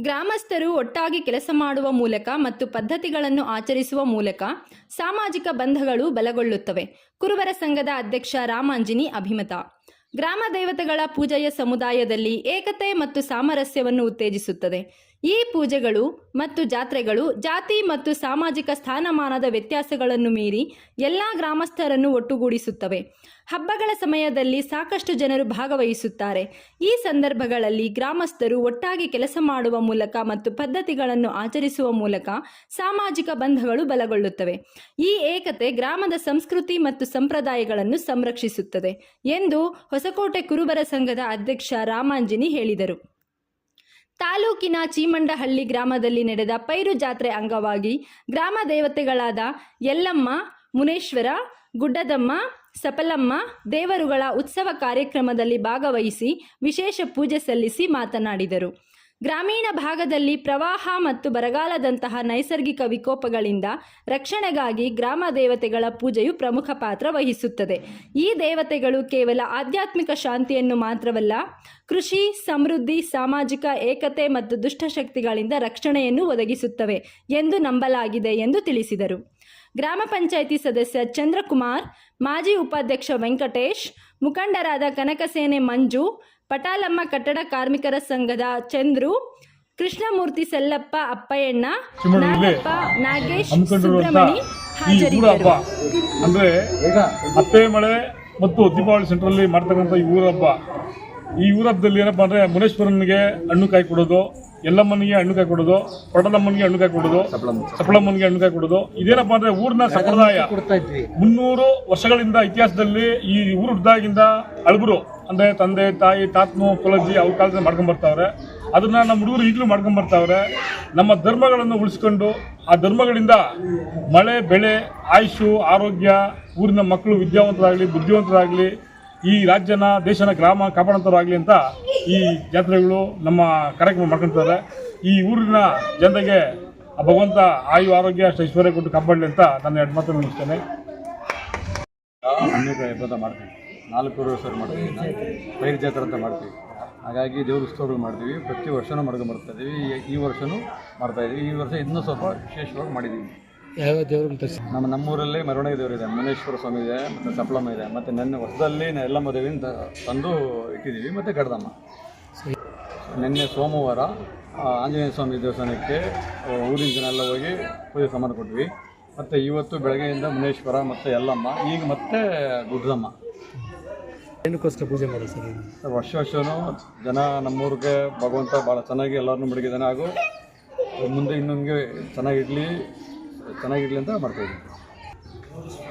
ಗ್ರಾಮಸ್ಥರು ಒಟ್ಟಾಗಿ ಕೆಲಸ ಮಾಡುವ ಮೂಲಕ ಮತ್ತು ಪದ್ಧತಿಗಳನ್ನು ಆಚರಿಸುವ ಮೂಲಕ ಸಾಮಾಜಿಕ ಬಂಧಗಳು ಬಲಗೊಳ್ಳುತ್ತವೆ. ಕುರುಬರ ಸಂಘದ ಅಧ್ಯಕ್ಷ ರಾಮಾಂಜಿನಿ ಅಭಿಮತ. ಗ್ರಾಮ ದೇವತೆಗಳ ಪೂಜೆಯ ಸಮುದಾಯದಲ್ಲಿ ಏಕತೆ ಮತ್ತು ಸಾಮರಸ್ಯವನ್ನು ಉತ್ತೇಜಿಸುತ್ತದೆ. ಈ ಪೂಜೆಗಳು ಮತ್ತು ಜಾತ್ರೆಗಳು ಜಾತಿ ಮತ್ತು ಸಾಮಾಜಿಕ ಸ್ಥಾನಮಾನದ ವ್ಯತ್ಯಾಸಗಳನ್ನು ಮೀರಿ ಎಲ್ಲ ಗ್ರಾಮಸ್ಥರನ್ನು ಒಟ್ಟುಗೂಡಿಸುತ್ತವೆ. ಹಬ್ಬಗಳ ಸಮಯದಲ್ಲಿ ಸಾಕಷ್ಟು ಜನರು ಭಾಗವಹಿಸುತ್ತಾರೆ. ಈ ಸಂದರ್ಭಗಳಲ್ಲಿ ಗ್ರಾಮಸ್ಥರು ಒಟ್ಟಾಗಿ ಕೆಲಸ ಮಾಡುವ ಮೂಲಕ ಮತ್ತು ಪದ್ಧತಿಗಳನ್ನು ಆಚರಿಸುವ ಮೂಲಕ ಸಾಮಾಜಿಕ ಬಂಧಗಳು ಬಲಗೊಳ್ಳುತ್ತವೆ. ಈ ಏಕತೆ ಗ್ರಾಮದ ಸಂಸ್ಕೃತಿ ಮತ್ತು ಸಂಪ್ರದಾಯಗಳನ್ನು ಸಂರಕ್ಷಿಸುತ್ತದೆ ಎಂದು ಹೊಸಕೋಟೆ ಕುರುಬರ ಸಂಘದ ಅಧ್ಯಕ್ಷ ರಾಮಾಂಜಿನಿ ಹೇಳಿದರು. ತಾಲೂಕಿನ ಚೀಮಂಡಹಳ್ಳಿ ಗ್ರಾಮದಲ್ಲಿ ನಡೆದ ಪೈರು ಜಾತ್ರೆ ಅಂಗವಾಗಿ ಗ್ರಾಮ ದೇವತೆಗಳಾದ ಯಲ್ಲಮ್ಮ, ಮುನೇಶ್ವರ, ಗುಡ್ಡದಮ್ಮ, ಸಪಲಮ್ಮ ದೇವರುಗಳ ಉತ್ಸವ ಕಾರ್ಯಕ್ರಮದಲ್ಲಿ ಭಾಗವಹಿಸಿ ವಿಶೇಷ ಪೂಜೆ ಸಲ್ಲಿಸಿ ಮಾತನಾಡಿದರು. ಗ್ರಾಮೀಣ ಭಾಗದಲ್ಲಿ ಪ್ರವಾಹ ಮತ್ತು ಬರಗಾಲದಂತಹ ನೈಸರ್ಗಿಕ ವಿಕೋಪಗಳಿಂದ ರಕ್ಷಣೆಗಾಗಿ ಗ್ರಾಮ ದೇವತೆಗಳ ಪೂಜೆಯು ಪ್ರಮುಖ ಪಾತ್ರ ವಹಿಸುತ್ತದೆ. ಈ ದೇವತೆಗಳು ಕೇವಲ ಆಧ್ಯಾತ್ಮಿಕ ಶಾಂತಿಯನ್ನು ಮಾತ್ರವಲ್ಲ, ಕೃಷಿ, ಸಮೃದ್ಧಿ, ಸಾಮಾಜಿಕ ಏಕತೆ ಮತ್ತು ದುಷ್ಟಶಕ್ತಿಗಳಿಂದ ರಕ್ಷಣೆಯನ್ನು ಒದಗಿಸುತ್ತವೆ ಎಂದು ನಂಬಲಾಗಿದೆ ಎಂದು ತಿಳಿಸಿದರು. ಗ್ರಾಮ ಪಂಚಾಯಿತಿ ಸದಸ್ಯ ಚಂದ್ರಕುಮಾರ್, ಮಾಜಿ ಉಪಾಧ್ಯಕ್ಷ ವೆಂಕಟೇಶ್, ಮುಖಂಡರಾದ ಕನಕಸೇನೆ ಮಂಜು ಪಟಾಲಮ್ಮ ಕಟ್ಟಡ ಕಾರ್ಮಿಕರ ಸಂಘದ ಚಂದ್ರು ಕೃಷ್ಣಮೂರ್ತಿ ಸೆಲ್ಲಪ್ಪ ಅಪ್ಪಯ್ಯಣ್ಣ ನಾಗಪ್ಪ ನಾಗೇಶ್ ಸುಬ್ರಮಣಿ ಹಾಜರಿದ್ದರು. ಅಂದ್ರೆ ಹತ್ತೆ ಮಳೆ ಮತ್ತು ದೀಪಾವಳಿ ಸೆಂಟ್ರಲ್ಲಿ ಮಾಡ್ತಕ್ಕಂಥ ಈ ಊರ ಹಬ್ಬ ಈ ಊರ ಹಬ್ಬದಲ್ಲಿ ಏನಪ್ಪಾ ಅಂದ್ರೆ ಮುನೇಶ್ವರನಿಗೆ ಹಣ್ಣು ಕಾಯಿ ಕೊಡೋದು ಎಲ್ಲಮ್ಮನಿಗೆ ಹಣ್ಣು ಕಾಯಿ ಕೊಡೋದು ಪಡಲಮ್ಮನಿಗೆ ಹಣ್ಣು ಕಾಯಿ ಕೊಡೋದು ಸಫಲಮ್ಮನಿಗೆ ಹಣ್ಣು ಕಾಯಿ ಕೊಡೋದು. ಇದೇನಪ್ಪಾ ಅಂದ್ರೆ ಊರಿನ ಸಂಪ್ರದಾಯ. ಮುನ್ನೂರು ವರ್ಷಗಳಿಂದ ಇತಿಹಾಸದಲ್ಲಿ ಈ ಊರು ಹುಡ್ದಾಗಿಂದ ಅಳಬರು. ಅಂದ್ರೆ ತಂದೆ, ತಾಯಿ, ತಾತನು ಕುಲಜಿ ಅವ್ರ ಕಾಲದಲ್ಲಿ ಮಾಡ್ಕೊಂಬರ್ತಾವ್ರೆ ಬರ್ತಾವ್ರೆ. ಅದನ್ನ ನಮ್ಮ ಹುಡುಗರು ಈಗಲೂ ಮಾಡ್ಕೊಂಬರ್ತಾವ್ರೆ ನಮ್ಮ ಧರ್ಮಗಳನ್ನು ಉಳಿಸ್ಕೊಂಡು ಆ ಧರ್ಮಗಳಿಂದ ಮಳೆ, ಬೆಳೆ ಆಯುಷು ಆರೋಗ್ಯ, ಊರಿನ ಮಕ್ಕಳು ವಿದ್ಯಾವಂತರಾಗಲಿ, ಬುದ್ಧಿವಂತರಾಗಲಿ, ಈ ರಾಜ್ಯನ, ದೇಶನ, ಗ್ರಾಮ ಕಾಪಾಡೋಂಥವ್ರಾಗಲಿ ಅಂತ ಈ ಜಾತ್ರೆಗಳು ನಮ್ಮ ಕಾರ್ಯಕ್ರಮ ಮಾಡ್ಕೊಳ್ತಾರೆ ಈ ಊರಿನ ಜನತೆಗೆ ಭಗವಂತ ಆಯು, ಆರೋಗ್ಯ, ಅಷ್ಟು ಐಶ್ವರ್ಯ ಕೊಟ್ಟು ಕಾಪಾಡಲಿ ಅಂತ ನನ್ನ ಎರಡು ಮಾತನ್ನು ಮುಗಿಸ್ತೇನೆ. ಮಾಡ್ತೀನಿ. ನಾಲ್ಕು ವರ್ಷ ಮಾಡ್ತೀವಿ ಪೈರ್ ಜಾತ್ರೆ ಅಂತ ಮಾಡ್ತೀವಿ. ಹಾಗಾಗಿ ದೇವ್ರ ಉತ್ಸವಗಳು ಮಾಡ್ತೀವಿ. ಪ್ರತಿ ವರ್ಷವೂ ಮಾಡ್ಕೊಂಡು ಬರ್ತಾ ಇದ್ದೀವಿ ಈ- ವರ್ಷವೂ ಮಾಡ್ತಾ ಇದೀವಿ. ಈ ವರ್ಷ ಇನ್ನೂ ಸ್ವಲ್ಪ ವಿಶೇಷವಾಗಿ ಮಾಡಿದ್ದೀವಿ ಯಾವ ದೇವರು ತರಿಸಿ ನಮ್ಮ ನಮ್ಮೂರಲ್ಲಿ ಮೆರವಣಿಗೆ ದೇವರಿದೆ ಮುನೇಶ್ವರ ಸ್ವಾಮಿ ಇದೆ ಮತ್ತು ಸಪ್ಲಮ್ಮ ಇದೆ. ಮತ್ತು ನೆನ್ನೆ ಹೊಸದಲ್ಲಿ ಎಲ್ಲ ದೇವಿನ ತ- ತಂದು ಇಟ್ಟಿದ್ದೀವಿ ಮತ್ತು ಗಡದಮ್ಮ ನಿನ್ನೆ ಸೋಮವಾರ ಆಂಜನೇಯ ಸ್ವಾಮಿ ದೇವಸ್ಥಾನಕ್ಕೆ ಊರಿನ ಜನ ಎಲ್ಲ ಹೋಗಿ ಪೂಜೆ ಸಮಾನ ಕೊಟ್ವಿ. ಮತ್ತು ಇವತ್ತು ಬೆಳಗ್ಗೆಯಿಂದ ಮುನೇಶ್ವರ ಮತ್ತು ಎಲ್ಲಮ್ಮ ಈಗ ಮತ್ತೆ ಗುಡ್ಡಮ್ಮ ಏನಕ್ಕೋಸ್ಕರ ಪೂಜೆ ಮಾಡೋದು ಸರ್ ವರ್ಷ ವರ್ಷವೂ ಜನ ನಮ್ಮೂರಿಗೆ ಭಗವಂತ ಭಾಳ ಚೆನ್ನಾಗಿ ಎಲ್ಲರನ್ನೂ ಮಡಗಿದ್ದಾನೆ ಹಾಗೂ ಮುಂದೆ ಇನ್ನೊಂದು ಚೆನ್ನಾಗಿರಲಿ ಚೆನ್ನಾಗಿರಲಿ ಅಂತ ಮಾಡ್ತಾಯಿದ್ದೀವಿ